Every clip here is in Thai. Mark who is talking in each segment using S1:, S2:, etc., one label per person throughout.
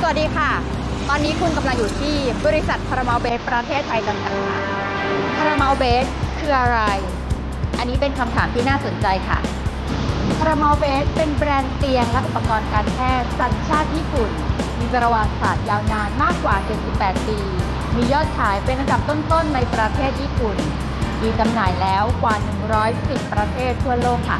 S1: สวัสดีค่ะ ตอนนี้คุณกำลังอยู่ที่บริษัทพารามาเบสประเทศไทยจำกัดค่ะพารามาเบสคืออะไร อันนี้เป็นคำถามที่น่าสนใจค่ะพารามาเบสเป็นแบรนด์เตียงและอุปกรณ์การแพทย์สัญชาติญี่ปุ่น มีประวัติศาสตร์ยาวนานมากกว่า 78 ปี มียอดขายเป็นอันดับต้นๆในประเทศญี่ปุ่น มีจำหน่ายแล้วกว่า 110 ประเทศทั่วโลกค่ะ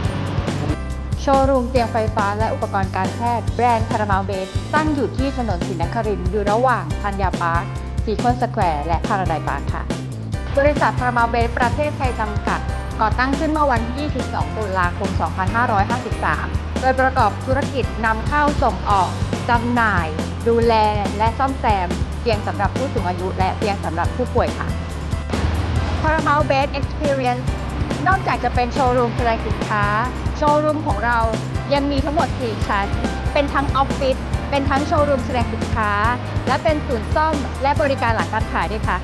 S1: ชว์รูมเตียงไฟฟ้าและอุปกรณ์การแพทย์แบรนด์คารามาเบสตั้งอยู่ที่ถนนศรีนครินทร์อยู่ระหว่างธัญญาพาร์คสีคอนสแควร์และพาราไดพาร์คค่ะ บริษัทคารามาเบสประเทศไทยจำกัด ก่อตั้งขึ้นเมื่อวันที่ 22 ตุลาคม 2553 โดยประกอบธุรกิจนำเข้าส่งออกจำหน่าย ดูแลและซ่อมแซมเตียงสำหรับผู้สูงอายุ และเตียงสำหรับผู้ป่วยค่ะ Paramount Best Experience นอกจากจะเป็นโชว์รูมแสดงสินค้า โชว์รูมของเรายังมีทั้งหมด 4 ชั้น เป็นทั้งออฟฟิศ เป็นทั้งโชว์รูมแสดงสินค้า และเป็นศูนย์ซ่อมและบริการหลังการขายด้วยค่ะ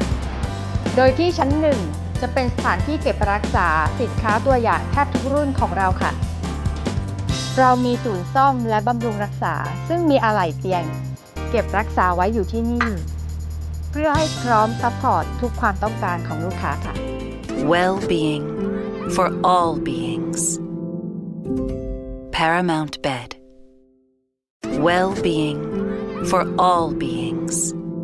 S1: โดยที่ชั้นหนึ่งจะเป็นสถานที่เก็บรักษาสินค้าตัวอย่างแทบทุกรุ่นของเราค่ะ เรามีศูนย์ซ่อมและบำรุงรักษา ซึ่งมีอะไหล่เตียง เก็บรักษาไว้อยู่ที่นี่ เพื่อให้พร้อมซัพพอร์ตทุกความต้องการของลูกค้าค่ะ
S2: Well being for all beings. Paramount Bed. Well being for all beings.